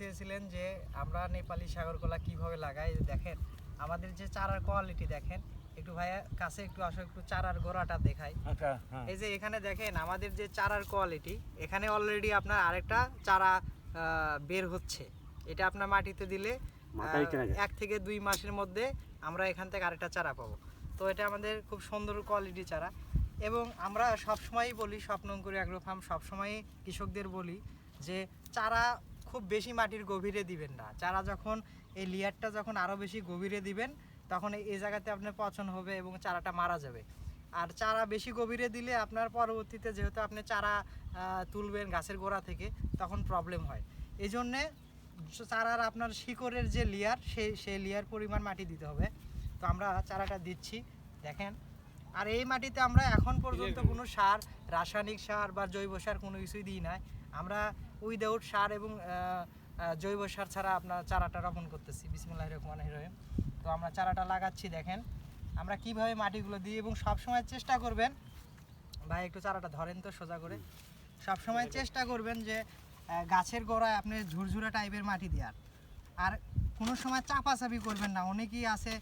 চেয়েছিলেন যে আমরা নেপালি সাগরকলা কীভাবে লাগাই যে দেখেন আমাদের যে চারার কোয়ালিটি দেখেন একটু ভাইয়া কাছে একটু আসো একটু চারার গোড়াটা দেখাই। আচ্ছা হ্যাঁ। এই যে এখানে দেখেন আমাদের যে চারার কোয়ালিটি এখানে অলরেডি আপনার আরেকটা চারা আহ, বের হচ্ছে। এটা আপনার মাটিতে দিলে। এক থেকে দুই মাসের মধ্যে আমরা এখান থেকে আরেকটা চারা পাবো। তো এটা আমাদের খুব সুন্দর কোয়ালিটি চারা। এবং আমরা সবসময়ই বলি স্বপ্নঙ্কুরি অ্যাগ্রো ফার্ম সবসময়ই কৃষকদের বলি যে চারা খুব বেশি মাটির গভীরে দিবেন না। চারা যখন এই লেয়ারটা যখন আরও বেশি গভীরে দিবেন, তখন এই জায়গাতে আপনার পচন হবে এবং চারাটা মারা যাবে। আর চারা বেশি গভীরে দিলে আপনার পরবর্তীতে যেহেতু আপনি চারা তুলবেন গাছের গোড়া থেকে, তখন প্রবলেম হয়। এই জন্যে চারার আপনার শিকড়ের যে লেয়ার সেই সেই লেয়ার পরিমাণ মাটি দিতে হবে। তো আমরা চারাটা দিচ্ছি। দেখেন আর এই মাটিতে আমরা এখন পর্যন্ত কোনো সার রাসায়নিক সার বা জৈব সার কোনো কিছুই দিই না আমরা উইদাউট সার এবং জৈব সার ছাড়া আপনার চারাটা রোপণ করতেছি। বিসমুল্লাহ রহমান রহিম। তো আমরা চারাটা লাগাচ্ছি দেখেন। আমরা কীভাবে মাটিগুলো দিই এবং সবসময় চেষ্টা করবেন ভাই একটু চারাটা ধরেন তো সোজা করে। সবসময় চেষ্টা করবেন যে গাছের গোড়ায় আপনি ঝুরঝুরা টাইপের মাটি দেওয়ার। আর কোনো সময় চাপাচাপি করবেন না। অনেকেই আছে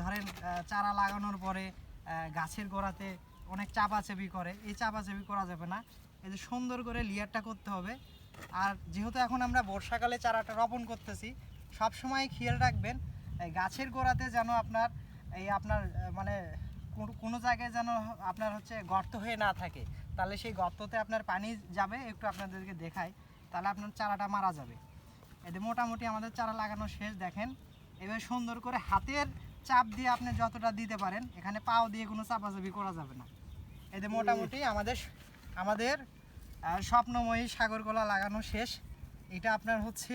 ধরেন চারা লাগানোর পরে গাছের গোড়াতে অনেক চাপাচাপি করে। এই চাপাচাপি করা যাবে না। এই যে সুন্দর করে লেয়ারটা করতে হবে। আর যেহেতু এখন আমরা বর্ষাকালে চারাটা রোপণ করতেছি সব সময় খেয়াল রাখবেন গাছের গোড়াতে যেন আপনার, এই আপনার মানে কোনো- কোনো জায়গায় যেন আপনার হচ্ছে গর্ত হয়ে না থাকে। তাহলে সেই গর্ততে আপনার পানি যাবে, একটু আপনাদেরকে দেখাই। তাহলে আপনার চারাটা মারা যাবে। এতে মোটামুটি আমাদের চারা লাগানো শেষ, দেখেন। এবার সুন্দর করে হাতের চাপ দিয়ে আপনি যতটা দিতে পারেন, এখানে পাও দিয়ে কোনো চাপাচাপি করা যাবে না। এতে মোটামুটি আমাদের আমাদের স্বপ্নময়ী সাগরকলা লাগানো শেষ। এটা আপনার হচ্ছে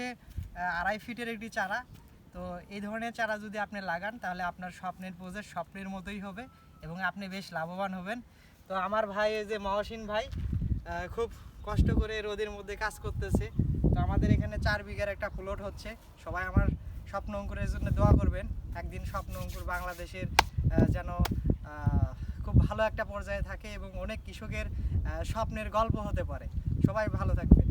আড়াই ফিটের একটি চারা। তো এই ধরনের চারা যদি আপনি লাগান, তাহলে আপনার স্বপ্নের প্রজেক্ট স্বপ্নের মতোই হবে এবং আপনি বেশ লাভবান হবেন। তো আমার ভাই, এই যে মহসিন ভাই খুব কষ্ট করে রোদের মধ্যে কাজ করতেছে। তো আমাদের এখানে চার বিঘার একটা প্লট হচ্ছে। সবাই আমার স্বপ্ন অঙ্কুরের জন্য দোয়া করবেন। একদিন স্বপ্ন অঙ্কুর বাংলাদেশের যেন খুব ভালো একটা পর্যায়ে থাকে এবং অনেক কৃষকের স্বপ্নের গল্প হতে পারে। সবাই ভালো থাকবে